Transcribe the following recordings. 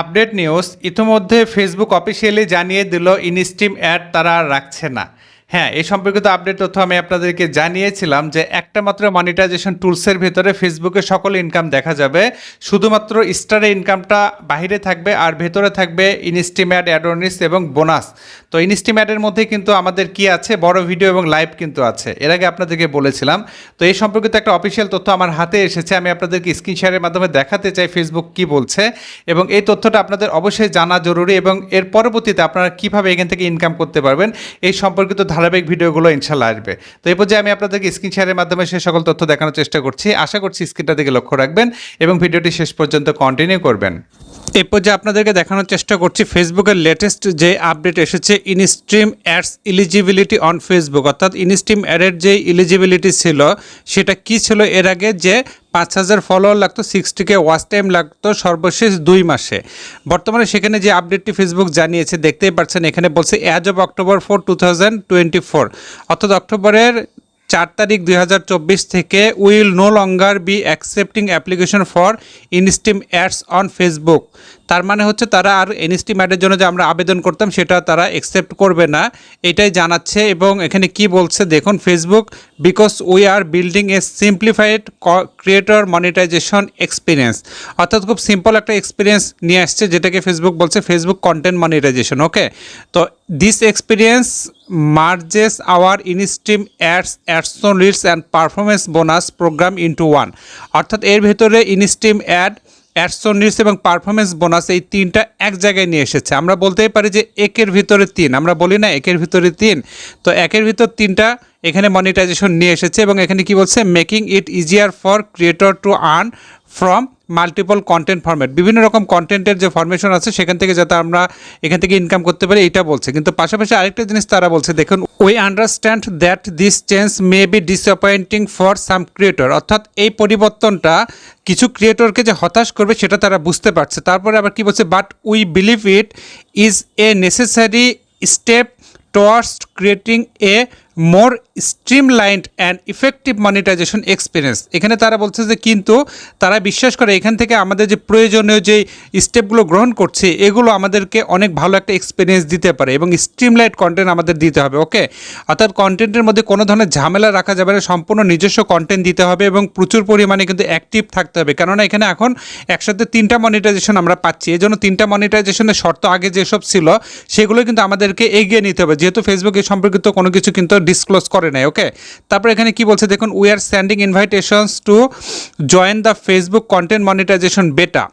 Update news. ইতিমধ্যে Facebook officially জানিয়ে দিল ইনস্ট্রিম অ্যাড তারা রাখছে না। হ্যাঁ এই সম্পর্কিত আপডেট তথ্য আমি আপনাদেরকে জানিয়েছিলাম যে একটা মাত্র মনিটাইজেশন টুলসের ভিতরে ফেসবুকে সকল ইনকাম দেখা যাবে। শুধুমাত্র স্টারে ইনকামটা বাইরে থাকবে আর ভেতরে থাকবে ইনস্ট্রিম অ্যাড অ্যাডোনিস এবং বোনাস তো ইনস্ট্রিম অ্যাডের মধ্যে কিন্তু আমাদের কি আছে? বড় ভিডিও এবং লাইভ কিন্তু আছে। এর আগে আপনাদেরকে বলেছিলাম। তো এই সম্পর্কিত একটা অফিসিয়াল তথ্য আমার হাতে এসেছে। আমি আপনাদেরকে স্ক্রিন শেয়ারের মাধ্যমে দেখাতে চাই ফেসবুক কি বলছে। এবং এই তথ্যটা আপনাদের অবশ্যই জানা জরুরি এবং এর পরবর্তীতে আপনারা কীভাবে এখান থেকে ইনকাম করতে পারবেন, এই সম্পর্কিত ধারাবাহিক ভিডিওগুলো ইনশাল্লাহ আসবে। তো এই পর্যায়ে আমি আপনাদেরকে স্ক্রিন শেয়ারের মাধ্যমে সে সকল তথ্য দেখানোর চেষ্টা করছি। আশা করছি স্ক্রিনটা দিকে লক্ষ্য রাখবেন এবং ভিডিওটি শেষ পর্যন্ত কন্টিনিউ করবেন। এই পর্যায়ে আপনাদেরকে দেখানোর চেষ্টা করছি ফেসবুকের লেটেস্ট যে আপডেট এসেছে instream ads eligibility on Facebook অর্থাৎ ইনস্ট্রিম অ্যাডের যে ইলিজিবিলিটি ছিল, সেটা কি ছিল এর আগে যে পাঁচ হাজার ফলোয়ার লাগতো সিক্সটিকে ওয়াচ টাইম লাগতো সর্বশেষ দুই মাসে। বর্তমানে সেখানে যে আপডেটটি ফেসবুক জানিয়েছে, দেখতেই পাচ্ছেন, এখানে বলছে as of October four two thousand twenty four অর্থাৎ অক্টোবরের চার তারিখ দুই হাজার চব্বিশ থেকে will no longer be accepting application for instream ads on Facebook. তার মানে হচ্ছে তারা আর ইনস্টিম অ্যাডের জন্য যে আমরা আবেদন করতাম, সেটা তারা অ্যাকসেপ্ট করবে না। এটাই জানাচ্ছে এবং এখানে কি বলছে দেখুন Facebook because we are building a simplified creator monetization experience অর্থাৎ খুব সিম্পল একটা এক্সপিরিয়েন্স নিয়ে আসছে, যেটাকে ফেসবুক বলছে ফেসবুক কন্টেন্ট মনিটাইজেশন ওকে তো this experience merges our instream ads ads on reels and performance bonus program into one অর্থাৎ এর ভেতরে instream ad ads on reels এবং পারফরমেন্স বোনাস এই তিনটা এক জায়গায় নিয়ে এসেছে। আমরা বলতেই পারি যে একের ভিতরে তিন, আমরা বলি না একের ভিতরে তিন, তো একের ভিতর তিনটা এখানে মনিটাইজেশন নিয়ে এসেছে এবং এখানে কি বলছে making it easier for creator to earn from multiple content format বিভিন্ন রকম কন্টেন্টের যে ফরমেশন আছে, সেখান থেকে যাতে আমরা এখান থেকে ইনকাম করতে পারি এটা বলছে। কিন্তু পাশাপাশি আরেকটা জিনিস তারা বলছে, দেখুন we understand that this change may be disappointing for some creator অর্থাৎ এই পরিবর্তনটা কিছু ক্রিয়েটরকে যে হতাশ করবে, সেটা তারা বুঝতে পারছে। তারপরে আবার কি বলছে but we believe it is a necessary step towards creating a more streamlined and effective monetization experience এখানে তারা বলছে যে কিন্তু তারা বিশ্বাস করে এখান থেকে আমাদের যে প্রয়োজনীয় যে স্টেপগুলো গ্রহণ করছে, এগুলো আমাদেরকে অনেক ভালো একটা এক্সপিরিয়েন্স দিতে পারে এবং স্ট্রিমলাইট কন্টেন্ট আমাদের দিতে হবে ওকে অর্থাৎ কন্টেন্টের মধ্যে কোনো ধরনের ঝামেলা রাখা যাবে না, সম্পূর্ণ নিজস্ব কন্টেন্ট দিতে হবে এবং প্রচুর পরিমাণে কিন্তু অ্যাক্টিভ থাকতে হবে। কেননা এখানে এখন একসাথে তিনটা মনিটাইজেশন আমরা পাচ্ছি। এই জন্য তিনটা মনিটাইজেশনের শর্ত আগে যেসব ছিল, সেগুলো কিন্তু আমাদেরকে এগিয়ে নিতে হবে। যেহেতু ফেসবুক সম্পর্কিত কোনো কিছু কিন্তু ডিসক্লোজ করে নাই ওকে তারপর এখানে কি বলছে, দেখুন we are sending invitations to join the Facebook content monetization beta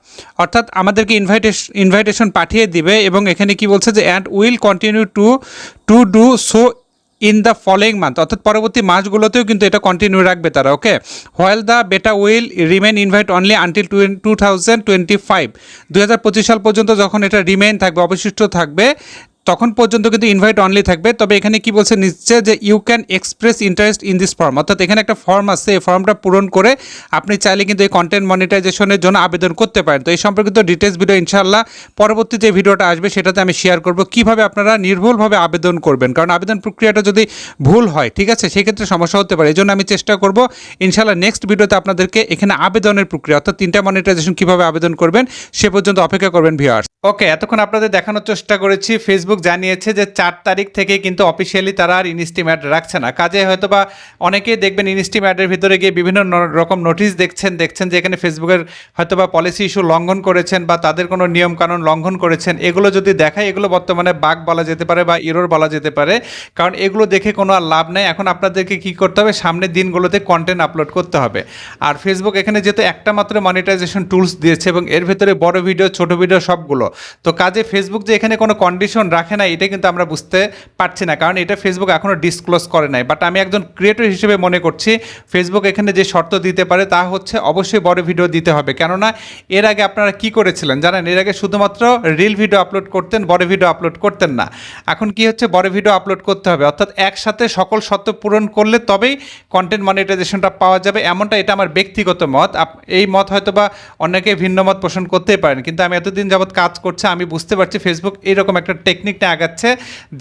অর্থাৎ আমাদেরকে ইনভাইটেশন ইনভাইটেশন পাঠিয়ে দিবে এবং এখানে কি বলছে যে and will continue to to do so in the following month অর্থাৎ পরবর্তী মাসগুলোতেও কিন্তু এটা কন্টিনিউ রাখবে তারা okay while the beta will remain invite only until two thousand twenty five সাল পর্যন্ত যখন এটা রিমেইন থাকবে, অবশিষ্ট থাকবে তখন পর্যন্ত কিন্তু ইনভাইট অনলি থাকবে। তবে এখানে কি বলছে নিচ্ছে যে you can express interest in this form অর্থাৎ এখানে একটা ফর্ম আছে, এই ফর্মটা পূরণ করে আপনি চাইলে কিন্তু এই কন্টেন্ট মনিটাইজেশনের জন্য আবেদন করতে পারেন। তো এই সম্পর্কিত ডিটেলস ভিডিও ইনশাল্লাহ পরবর্তী যে ভিডিওটা আসবে সেটাতে আমি শেয়ার করব কীভাবে আপনারা নির্ভুলভাবে আবেদন করবেন। কারণ আবেদন প্রক্রিয়াটা যদি ভুল হয়, ঠিক আছে, সেক্ষেত্রে সমস্যা হতে পারে। এই জন্য আমি চেষ্টা করব ইনশাল্লাহ নেক্সট ভিডিওতে আপনাদেরকে এখানে আবেদনের প্রক্রিয়া, অর্থাৎ তিনটা মনিটাইজেশন কীভাবে আবেদন করবেন সে পর্যন্ত অপেক্ষা করবেন ভিউয়ার্স ওকে এতক্ষণ আপনাদের দেখানোর চেষ্টা করেছি। ফেসবুক জানিয়েছে যে চার তারিখ থেকে কিন্তু অফিসিয়ালি তারা আর ইনস্টিম অ্যাড রাখছে না। কাজে হয়তো বা অনেকেই দেখবেন ইনস্টিম অ্যাডের ভিতরে গিয়ে বিভিন্ন রকম নোটিশ দেখছেন দেখছেন যে এখানে ফেসবুকের হয়তো বা পলিসি ইস্যু লঙ্ঘন করেছেন বা তাদের কোনো নিয়মকানুন লঙ্ঘন করেছেন। এগুলো যদি দেখায়, এগুলো বর্তমানে বাগ বলা যেতে পারে বা ইরোর বলা যেতে পারে। কারণ এগুলো দেখে কোনো আর লাভ নেই। এখন আপনাদেরকে কি করতে হবে? সামনের দিনগুলোতে কন্টেন্ট আপলোড করতে হবে। আর ফেসবুক এখানে যেহেতু একটা মাত্র মনিটাইজেশন টুলস দিয়েছে এবং এর ভেতরে বড় ভিডিও ছোট ভিডিও সবগুলো তো কাজে ফেসবুক যে এখানে কোনো কন্ডিশন রাখে না, এটা কিন্তু আমরা বুঝতে পারছি না। কারণ এটা ফেসবুক এখনও ডিসক্লোজ করে নাই। বাট আমি একজন ক্রিয়েটর হিসেবে মনে করছি ফেসবুক এখানে যে শর্ত দিতে পারে তা হচ্ছে অবশ্যই বড় ভিডিও দিতে হবে। কেননা, এর আগে আপনারা কি করেছিলেন জানেন? এর আগে শুধুমাত্র রিল ভিডিও আপলোড করতেন, বড় ভিডিও আপলোড করতেন না। এখন কি হচ্ছে? বড় ভিডিও আপলোড করতে হবে। অর্থাৎ একসাথে সকল শর্ত পূরণ করলে তবেই কন্টেন্ট মনিটাইজেশনটা পাওয়া যাবে। এমনটা এটা আমার ব্যক্তিগত মত। এই মত হয়তো বা অনেকে ভিন্ন মত পোষণ করতেই পারেন। কিন্তু আমি এতদিন যাবৎ কাজ করছে, আমি বুঝতে পারছি ফেসবুক এরকম একটা টেকনিকটা আগাচ্ছে,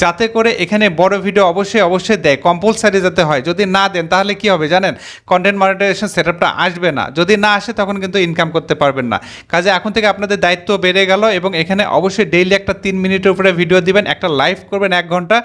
যাতে করে এখানে বড় ভিডিও অবশ্যই অবশ্যই দেয় কম্পালসারি যাতে হয়। যদি না দেন, তাহলে কি হবে জানেন? কন্টেন্ট মনিটাইজেশন সেটআপটা আসবে না। যদি না আসে, তখন কিন্তু ইনকাম করতে পারবেন না। কাজে এখন থেকে আপনাদের দায়িত্ব বেড়ে গেল এবং এখানে অবশ্যই ডেইলি একটা তিন মিনিটের উপরে ভিডিও দিবেন, একটা লাইভ করবেন এক ঘণ্টা।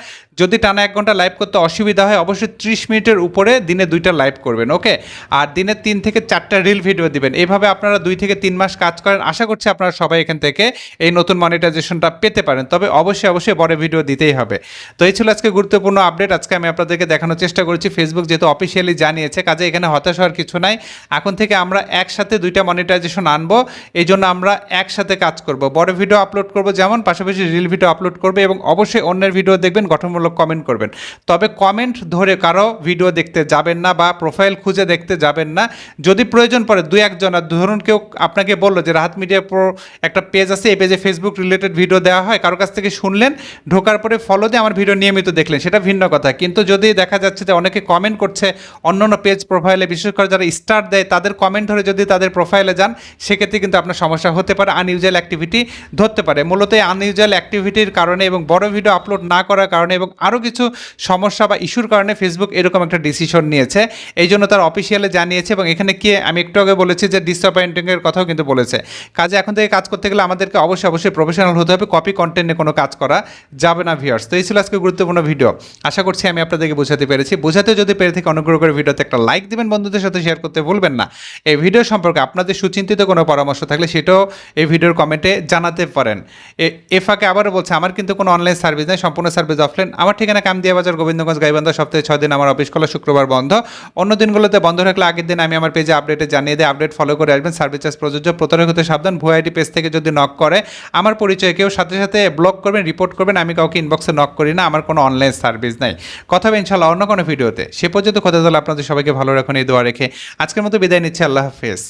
যদি টানা এক ঘণ্টা লাইভ করতে অসুবিধা হয়, অবশ্যই ত্রিশ মিনিটের উপরে দিনে দুইটা লাইভ করবেন ওকে আর দিনে তিন থেকে চারটা রিল ভিডিও দিবেন। এভাবে আপনারা দুই থেকে তিন মাস কাজ করেন। আশা করছি আপনারা সবাই এখান থেকে এই নতুন মনিটাইজেশনটা পেতে পারেন। তবে অবশ্যই অবশ্যই বড় ভিডিও দিতেই হবে। তো এই ছিল আজকে গুরুত্বপূর্ণ আপডেট আজকে আমি আপনাদেরকে দেখানোর চেষ্টা করেছি। ফেসবুক যেহেতু অফিসিয়ালি জানিয়েছে, কাজে এখানে হতাশ হওয়ার কিছু নাই। এখন থেকে আমরা একসাথে দুইটা মনিটাইজেশন আনব। এই জন্য আমরা একসাথে কাজ করব। বড় ভিডিও আপলোড করব যেমন, পাশাপাশি রিল ভিডিও আপলোড করবে এবং অবশ্যই অন্যের ভিডিও দেখবেন, গঠনমূলক কমেন্ট করবেন। তবে কমেন্ট ধরে কারও ভিডিও দেখতে যাবেন না বা প্রোফাইল খুঁজে দেখতে যাবেন না। যদি প্রয়োজন পড়ে দু একজন আর ধরুন কেউ আপনাকে বলল যে, রাহাত মিডিয়া প্রো একটা পেজ আছে, এই পেজে ফেসবুক রিলেটেড ভিডিও দেওয়া হয়, কারও কাছ থেকে শুনলেন, ঢোকার পরে ফলো দিয়ে আমার ভিডিও নিয়মিত দেখলেন, সেটা ভিন্ন কথা। কিন্তু যদি দেখা যাচ্ছে যে অনেকে কমেন্ট করছে, অন্য অন্য পেজ প্রোফাইলে বিশেষ করে যারা স্টার দেয়, তাদের কমেন্ট ধরে যদি তাদের প্রোফাইলে যান, সেক্ষেত্রে কিন্তু আপনার সমস্যা হতে পারে আনইউজুয়াল অ্যাক্টিভিটি ধরতে পারে। মূলত এই আনইউজুয়াল অ্যাক্টিভিটির কারণে এবং বড় ভিডিও আপলোড না করার কারণে এবং আরও কিছু সমস্যা বা ইস্যুর কারণে ফেসবুক এরকম একটা ডিসিশন নিয়েছে। এই জন্য তার অফিসিয়ালে জানিয়েছে এবং এখানে কি, আমি একটু আগে বলেছি যে ডিসঅ্যাপয়েন্টিংয়ের কথাও কিন্তু বলেছে। কাজে এখন থেকে কাজ করতে গেলে আমাদেরকে অবশ্যই অবশ্যই অবশ্যই প্রফেশনাল হতে হবে কপি কন্টেন্টে কোনো কাজ করা যাবে না ভিউয়ার্স তো এই ছিল আজকে গুরুত্বপূর্ণ ভিডিও আশা করছি আমি আপনাদেরকে বোঝাতে পেরেছি। বোঝাতে যদি পেরে থেকে, অনুগ্রহ করে ভিডিওতে একটা লাইক দিবেন, বন্ধুদের সাথে শেয়ার করতে ভুলবেন না। এই ভিডিও সম্পর্কে আপনাদের সুচিন্তিত কোনো পরামর্শ থাকলে সেটাও এই ভিডিওর কমেন্টে জানাতে পারেন। এ- ফাঁকে আবারও বলছে, আমার কিন্তু কোনো অনলাইন সার্ভিস নেই, সম্পূর্ণ সার্ভিস অফলাইন আমার ঠিকানা কামদিয়া বাজার গোবিন্দগঞ্জ, গাইবান্ধা, সপ্তাহে ছয় দিন আমার অফিস খোলা, শুক্রবার বন্ধ। অন্য দিনগুলোতে বন্ধ থাকলে আগের দিন আমি আমার পেজে আপডেটে জানিয়ে দিই আপডেট ফলো করে আসবেন। সার্ভিস চার্জ প্রযোজ্য, প্রতারক হতে সাবধান। ভুয়া আইডি পেজ থেকে যদি নক করে আমার পরিচয়, কেউ সাথে সাথে ব্লক করবেন রিপোর্ট করবেন, আমি কাউকে ইনবক্সে নক করি না, আমার কোনো অনলাইন সার্ভিস নাই। কথা হবে ইনশাল্লাহ অন্য কোনো ভিডিওতে সে পর্যন্ত কথা তাহলে আপনাদের সবাইকে ভালো রাখুন, এই দোয়া রেখে। আজকের মতো বিদায় নিচ্ছে, আল্লাহ হাফেজ।